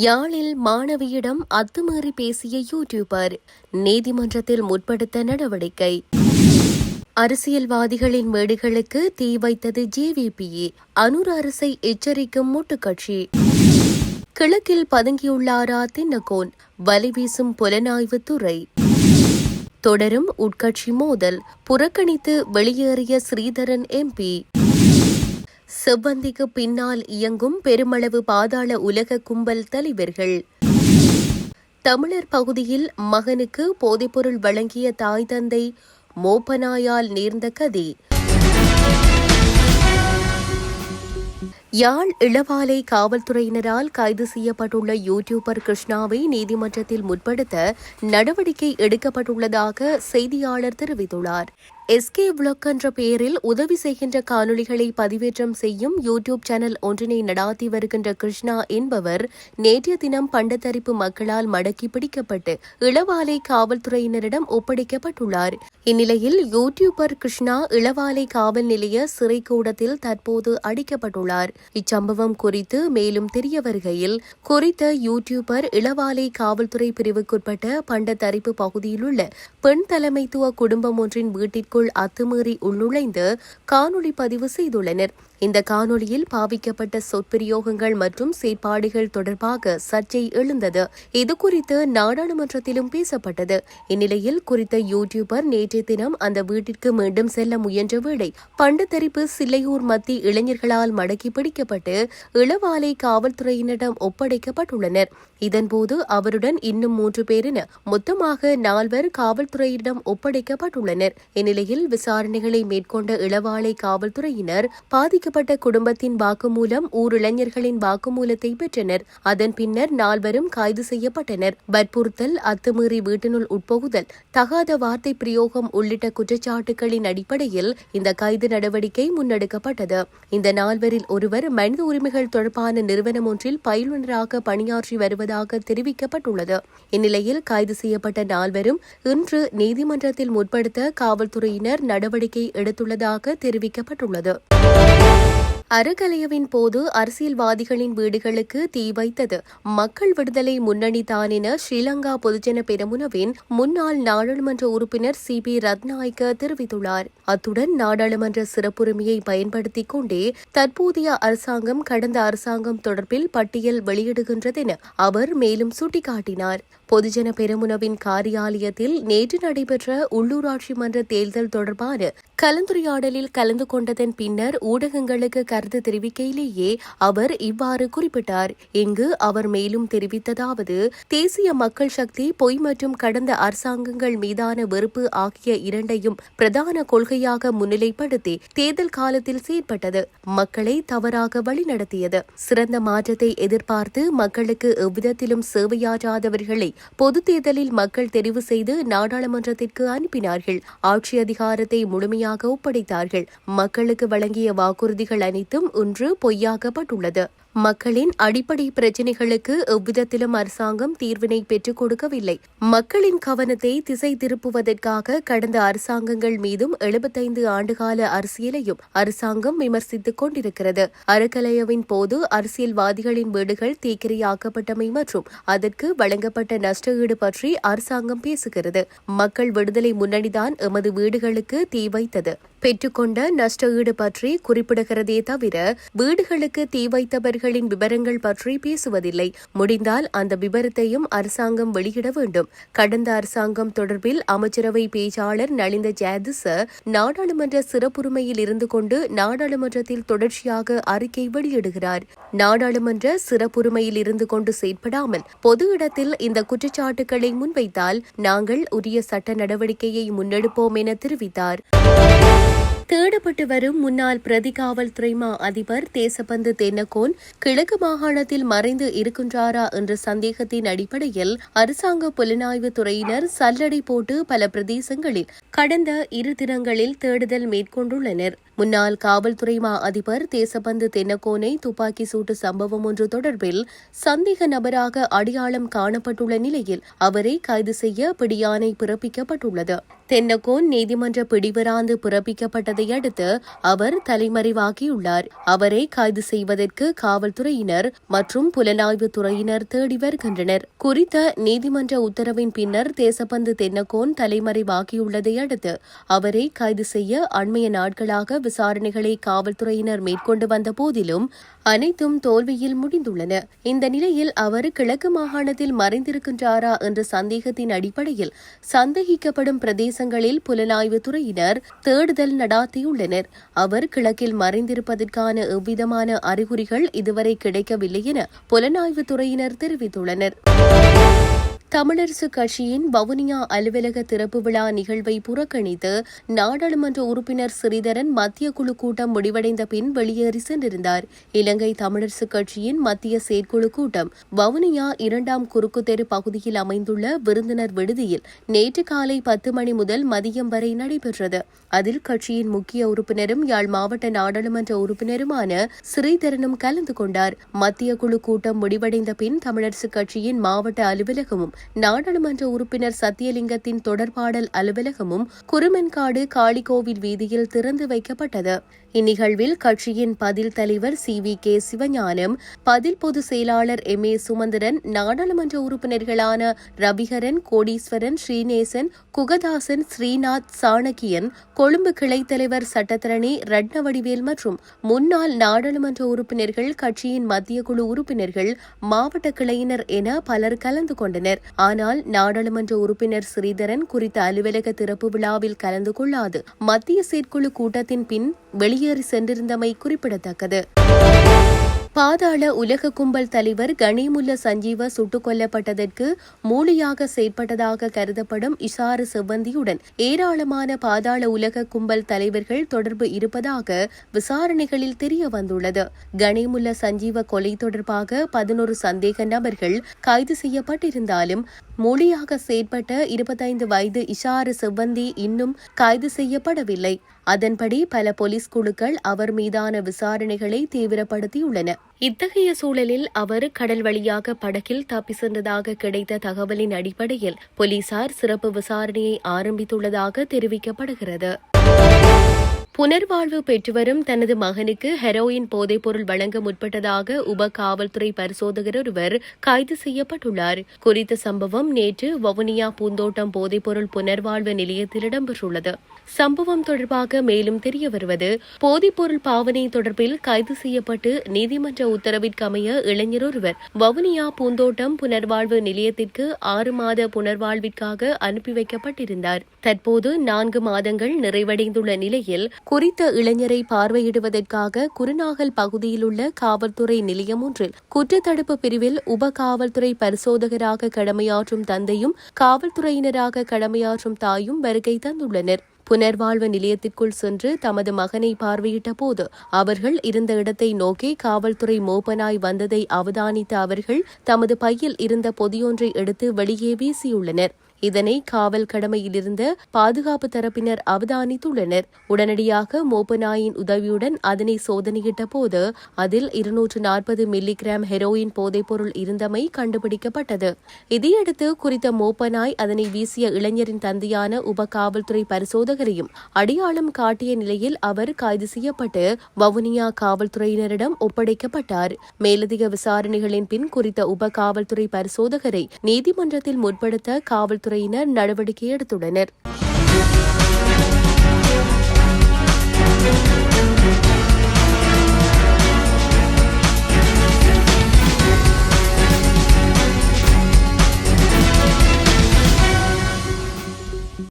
யாழில் மாணவியிடம் அத்துமீறி பேசிய யூடியூபர் நீதிமன்றத்தில் முற்படுத்த நடவடிக்கை. அரசியல்வாதிகளின் மேடுகளுக்கு தீ வைத்தது ஜேவிபிஏ அனுர் அரசை எச்சரிக்கும் முட்டுக்கட்சி. கிழக்கில் பதுங்கியுள்ளாரா தின்னகோன் வலிவீசும் புலனாய்வு துறை. தொடரும் உட்கட்சி மோதல் புறக்கணித்து வெளியேறிய ஸ்ரீதரன் எம்பி செவ்வந்திக்கு பின்னால் இயங்கும் பெருமளவு பாதாள உலக கும்பல் தலைவர்கள். தமிழர் பகுதியில் மகனுக்கு போதைப்பொருள் வழங்கிய தாய் தந்தை மோப்பனாயால் நேர்ந்த கதி. யாழ் இளவாலை காவல்துறையினரால் கைது செய்யப்பட்டுள்ள யூடியூபர் கிருஷ்ணாவை நீதிமன்றத்தில் முற்படுத்த நடவடிக்கை எடுக்கப்பட்டுள்ளதாக செய்தியாளர் தெரிவித்துள்ளார். எஸ்கே விளாக் என்ற பெயரில் உதவி செய்கின்ற காணொலிகளை பதிவேற்றம் செய்யும் யூடியூப் சேனல் ஒன்றினை நடாத்தி வருகின்ற கிருஷ்ணா என்பவர் நேற்றைய தினம் பண்டத்தரிப்பு மக்களால் மடக்கி பிடிக்கப்பட்டு இளவாலை காவல்துறையினரிடம் ஒப்படைக்கப்பட்டுள்ளார். இந்நிலையில் யூடியூபர் கிருஷ்ணா இளவாலை காவல் நிலைய சிறைக்கூடத்தில் தற்போது அடிக்கப்பட்டுள்ளார். இச்சம்பவம் குறித்து மேலும் தெரிய வருகையில் குறித்த யூடியூபர் இளவாலை காவல்துறை பிரிவுக்குட்பட்ட பண்டத்தரிப்பு பகுதியில் உள்ள பெண் தலைமைத்துவ குடும்பம் ஒன்றின் வீட்டிற்கு வீட்டிற்குள் அத்துமீறி உள்நுழைந்து காணொலி பதிவு செய்துள்ளனர். இந்த காணொலியில் பாவிக்கப்பட்ட சொற்பிரயோகங்கள் மற்றும் செயற்பாடுகள் தொடர்பாக சர்ச்சை எழுந்தது. இதுகுறித்து நாடாளுமன்றத்திலும் பேசப்பட்டது. இந்நிலையில் குறித்த யூடியூபர் நேற்றைய தினம் அந்த வீட்டிற்கு மீண்டும் செல்ல முயன்ற வேளை பண்டத்தரிப்பு சில்லையூர் மத்தி இளைஞர்களால் மடக்கி பிடிக்கப்பட்டு இளவாலை காவல்துறையினரிடம் ஒப்படைக்கப்பட்டுள்ளனர். இதன்போது அவருடன் இன்னும் மூன்று பேரின மொத்தமாக நால்வர் காவல்துறையிடம் ஒப்படைக்கப்பட்டுள்ளனர். இந்நிலையில் நிலையில் விசாரணைகளை மேற்கொண்ட இளவாலை காவல்துறையினர் பாதிக்கப்பட்ட குடும்பத்தின் வாக்குமூலம் ஊர் இளைஞர்களின் வாக்குமூலத்தை பெற்றனர். அதன் பின்னர் நால்வரும் கைது செய்யப்பட்டனர். வற்புறுத்தல் அத்துமீறி வீட்டினுள் உட்புகுதல் தகாத வார்த்தை பிரயோகம் உள்ளிட்ட குற்றச்சாட்டுகளின் அடிப்படையில் இந்த கைது நடவடிக்கை முன்னெடுக்கப்பட்டது. இந்த நால்வரில் ஒருவர் மனித உரிமைகள் தொடர்பான நிறுவனம் ஒன்றில் பயிலுநராக பணியாற்றி வருவதாக தெரிவிக்கப்பட்டுள்ளது. இந்நிலையில் கைது செய்யப்பட்ட நால்வரும் இன்று நீதிமன்றத்தில் முற்படுத்த காவல்துறை காவல்துறையினர் நடவடிக்கை எடுத்துள்ளதாக தெரிவிக்கப்பட்டுள்ளது. அறகலையவின் போது அரசியல்வாதிகளின் வீடுகளுக்கு தீ வைத்தது. மக்கள் விடுதலை முன்னணி தான் என ஸ்ரீலங்கா பொதுஜன பெரமுனவின் முன்னாள் நாடாளுமன்ற உறுப்பினர் சி பி ரத்நாயக்க தெரிவித்துள்ளார். அத்துடன் நாடாளுமன்ற சிறப்புரிமையை பயன்படுத்திக் கொண்டே தற்போதைய அரசாங்கம் கடந்த அரசாங்கம் தொடர்பில் பட்டியல் வெளியிடுகின்றதென அவர் மேலும் சுட்டிக்காட்டினார். பொதுஜன பெருமுனவின் காரியாலயத்தில் நேற்று நடைபெற்ற உள்ளூராட்சி மன்ற தேர்தல் தொடர்பான கலந்துரையாடலில் கலந்து கொண்டதன் பின்னர் ஊடகங்களுக்கு கருத்து தெரிவிக்கையிலேயே அவர் இவ்வாறு குறிப்பிட்டார். இங்கு அவர் மேலும் தெரிவித்ததாவது தேசிய மக்கள் சக்தி பொய் மற்றும் கடந்த அரசாங்கங்கள் மீதான வெறுப்பு ஆகிய இரண்டையும் பிரதான கொள்கையாக முன்னிலைப்படுத்தி தேர்தல் காலத்தில் செயற்பட்டது மக்களை தவறாக வழிநடத்தியது. சிறந்த மாற்றத்தை எதிர்பார்த்து மக்களுக்கு எவ்விதத்திலும் சேவையாற்றாதவர்களை பொது தேர்தலில் மக்கள் தெரிவு செய்து நாடாளுமன்றத்திற்கு அனுப்பினார்கள். ஆட்சி அதிகாரத்தை முழுமையாக ஒப்படைத்தார்கள். மக்களுக்கு வழங்கிய வாக்குறுதிகள் அனைத்தும் இன்று பொய்யாக்கப்பட்டுள்ளது. மக்களின் அடிப்படை பிரச்சினைகளுக்கு எவ்விதத்திலும் அரசாங்கம் தீர்வினை பெற்றுக் கொடுக்கவில்லை. மக்களின் கவனத்தை திசை திருப்புவதற்காக கடந்த அரசாங்கங்கள் மீதும் எழுபத்தைந்து ஆண்டுகால அரசியலையும் அரசாங்கம் விமர்சித்துக் கொண்டிருக்கிறது. அறக்கலையவின் போது அரசியல்வாதிகளின் வீடுகள் தீக்கிரையாக்கப்பட்டமை மற்றும் அதற்கு வழங்கப்பட்ட நஷ்டஈடு பற்றி அரசாங்கம் பேசுகிறது. மக்கள் விடுதலை முன்னணிதான் எமது வீடுகளுக்கு தீ வைத்தது. பெற்றுக்கொண்ட நஷ்டஈடு பற்றி குறிப்பிடுகிறதே தவிர வீடுகளுக்கு தீ வைத்தவர்களின் விவரங்கள் பற்றி பேசுவதில்லை. முடிந்தால் அந்த விவரத்தையும் அரசாங்கம் வெளியிட வேண்டும். கடந்த அரசாங்கம் தொடர்பில் அமைச்சரவை பேச்சாளர் நலிந்த ஜாதிச நாடாளுமன்ற சிறப்புரிமையில் இருந்து கொண்டு நாடாளுமன்றத்தில் தொடர்ச்சியாக அறிக்கை வெளியிடுகிறார். நாடாளுமன்ற சிறப்புரிமையில் இருந்து கொண்டு செயற்படாமல் பொது இடத்தில் இந்த குற்றச்சாட்டுகளை முன்வைத்தால் நாங்கள் உரிய சட்ட நடவடிக்கையை முன்னெடுப்போம் என தெரிவித்தார். தேடப்பட்டு வரும் முன்னாள் பிரதி காவல்துறை மா அதிபர் தேசபந்து தென்னகோன் கிழக்கு மாகாணத்தில் மறைந்து இருக்கின்றாரா என்ற சந்தேகத்தின் அடிப்படையில் அரசாங்க புலனாய்வு துறையினர் சல்லடை போட்டு பல பிரதேசங்களில் கடந்த இரு தினங்களில் தேடுதல் மேற்கொண்டுள்ளனர். முன்னாள் காவல்துறை மா அதிபர் தேசபந்து தென்னகோனை துப்பாக்கி சூட்டு சம்பவம் ஒன்று தொடர்பில் சந்தேக நபராக அடையாளம் காணப்பட்டுள்ள நிலையில் அவரை கைது செய்ய பிடியாணை பிறப்பிக்கப்பட்டுள்ளது. தென்னகோன் நீதிமன்ற பிடிவராந்து பிறப்பிக்கப்பட்டதை செய்ததை அவர் தலைமறைவாகியுள்ளார். அவரை கைது செய்வதற்கு காவல்துறையினர் மற்றும் புலனாய்வு துறையினர் தேடி வருகின்றனர். குறித்த நீதிமன்ற உத்தரவின் பின்னர் தேசப்பந்து தென்னகோன் தலைமறைவாகியுள்ளதை அடுத்து அவரை கைது செய்ய அண்மைய நாட்களாக விசாரணைகளை காவல்துறையினர் மேற்கொண்டு வந்த போதிலும் அனைத்தும் தோல்வியில் முடிந்துள்ளன. இந்த நிலையில் அவர் கிழக்கு மாகாணத்தில் மறைந்திருக்கின்றாரா என்ற சந்தேகத்தின் அடிப்படையில் சந்தேகிக்கப்படும் பிரதேசங்களில் புலனாய்வு துறையினர் தேடுதல் நடாத்த நடாத்தியுள்ளனர் அவர் கிழக்கில் மறைந்திருப்பதற்கான எவ்விதமான அறிகுறிகள் இதுவரை கிடைக்கவில்லை என புலனாய்வு துறையினர் தெரிவித்துள்ளனர். தமிழரசு கட்சியின் வவுனியா அலுவலக திறப்பு விழா நிகழ்வை புறக்கணித்து நாடாளுமன்ற உறுப்பினர் ஸ்ரீதரன் மத்திய குழு கூட்டம் முடிவடைந்த பின் வெளியேறி சென்றிருந்தார். இலங்கை தமிழரசு கட்சியின் மத்திய செயற்குழு கூட்டம் வவுனியா இரண்டாம் குறுக்கு தெரு பகுதியில் அமைந்துள்ள விருந்தினர் விடுதியில் நேற்று காலை பத்து மணி முதல் மதியம் வரை நடைபெற்றது. அதில் கட்சியின் முக்கிய உறுப்பினரும் யாழ் மாவட்ட நாடாளுமன்ற உறுப்பினருமான ஸ்ரீதரனும் கலந்து கொண்டார். மத்திய குழு கூட்டம் முடிவடைந்த பின் தமிழரசு கட்சியின் மாவட்ட அலுவலகமும் நாடாளுமன்ற உறுப்பினர் சத்தியலிங்கத்தின் தொடர்பாடல் அலுவலகமும் குருமென்காடு காளிகோவில் வீதியில் திறந்து வைக்கப்பட்டது. இந்நிகழ்வில் கட்சியின் பதில் தலைவர் சி. வி. கே. சிவஞானம் பதில் பொதுச் செயலாளர் எம். ஏ. சுமந்திரன் நாடாளுமன்ற உறுப்பினர்களான ரவிகரன் கோடீஸ்வரன் ஸ்ரீநேசன் குகதாசன் ஸ்ரீநாத் சாணக்கியன் கொழும்பு கிளைத் தலைவர் சட்டத்தரணி ரட்னவடிவேல் மற்றும் முன்னாள் நாடாளுமன்ற உறுப்பினர்கள் கட்சியின் மத்திய குழு உறுப்பினர்கள் மாவட்ட கிளையினர் என பலர் கலந்து கொண்டனர். ஆனால் நாடாளுமன்ற உறுப்பினர் ஸ்ரீதரன் குறித்த அலுவலக திறப்பு விழாவில் கலந்து கொள்ளாது. மத்திய செயற்குழு கூட்டத்தின் பின் வெளி வெளியேறி சென்றிருந்தமை குறிப்பிடத்தக்கது. பாதாள உலக கும்பல் தலைவர் கனிமுல்ல சஞ்சீவ சுட்டுக் கொல்லப்பட்டதற்கு மூலியாக செயற்பட்டதாக கருதப்படும் இஷாறு செவ்வந்தியுடன் ஏராளமான பாதாள உலக கும்பல் தலைவர்கள் தொடர்பு இருப்பதாக விசாரணைகளில் தெரிய வந்துள்ளது. கனிமுல்ல சஞ்சீவ கொலை தொடர்பாக பதினோரு சந்தேக நபர்கள் கைது செய்யப்பட்டிருந்தாலும் மொழியாக செயற்பட்ட இருபத்தைந்து வயது இஷாறு செவ்வந்தி இன்னும் கைது செய்யப்படவில்லை. அதன்படி பல போலீஸ் குழுக்கள் அவர் மீதான விசாரணைகளை தீவிரப்படுத்தியுள்ளன. இத்தகைய சூழலில் அவர் கடல் வழியாக படகில் தப்பி சென்றதாக கிடைத்த தகவலின் அடிப்படையில் போலீசார் சிறப்பு விசாரணையை ஆரம்பித்துள்ளதாக தெரிவிக்கப்படுகிறது. புனர்வாழ்வு பெற்றுவரும் தனது மகனுக்கு ஹெரோயின் போதைப்பொருள் வழங்க முற்பட்டதாக உப காவல்துறை பரிசோதகர் ஒருவர் கைது செய்யப்பட்டுள்ளார். குறித்த சம்பவம் நேற்று வவுனியா பூந்தோட்டம் போதைப்பொருள் புனர்வாழ்வு நிலையத்தில் இடம்பெற்றுள்ளது. சம்பவம் தொடர்பாக மேலும் தெரிய வருவது போதைப்பொருள் பாவனை தொடர்பில் கைது செய்யப்பட்டு நீதிமன்ற உத்தரவிற்கமைய இளைஞர் ஒருவர் வவுனியா பூந்தோட்டம் புனர்வாழ்வு நிலையத்திற்கு ஆறு மாத புனர்வாழ்விற்காக அனுப்பி வைக்கப்பட்டிருந்தார். தற்போது நான்கு மாதங்கள் நிறைவடைந்துள்ள நிலையில் குறித்த இளைஞரை பார்வையிடுவதற்காக குருநாகல் பகுதியில் உள்ள காவல்துறை நிலையம் ஒன்றில் குற்றத்தடுப்பு பிரிவில் உப காவல்துறை பரிசோதகராக கடமையாற்றும் தந்தையும் காவல்துறையினராக கடமையாற்றும் தாயும் வருகை தந்துள்ளனர். புனர்வாழ்வு நிலையத்திற்குள் சென்று தமது மகனை பார்வையிட்ட போது அவர்கள் இருந்த இடத்தை நோக்கி காவல்துறை மோப்பனாய் வந்ததை அவதானித்த அவர்கள் தமது பையில் இருந்த பொதியொன்றை எடுத்து வெளியே வீசியுள்ளனர். இதனை காவல் கடமையிலிருந்த பாதுகாப்பு தரப்பினர் அவதானித்துள்ளனர். உடனடியாக மோப்பநாயின் உதவியுடன் அதனை சோதனையிட்ட போது அதில் இருநூற்று நாற்பது மில்லிகிராம் ஹெரோயின் போதைப்பொருள் இருந்தமை கண்டுபிடிக்கப்பட்டது. இதையடுத்து குறித்த மோப்பனாய் அதனை வீசிய இளைஞரின் தந்தையான உப காவல்துறை பரிசோதகரையும் அடையாளம் காட்டிய நிலையில் அவர் கைது செய்யப்பட்டு வவுனியா காவல்துறையினரிடம் ஒப்படைக்கப்பட்டார். மேலதிக விசாரணைகளின் பின் குறித்த உப காவல்துறை பரிசோதகரை நீதிமன்றத்தில் முற்படுத்த காவல்துறை காவல்துறையினர் நடவடிக்கை எடுத்துள்ளனர்.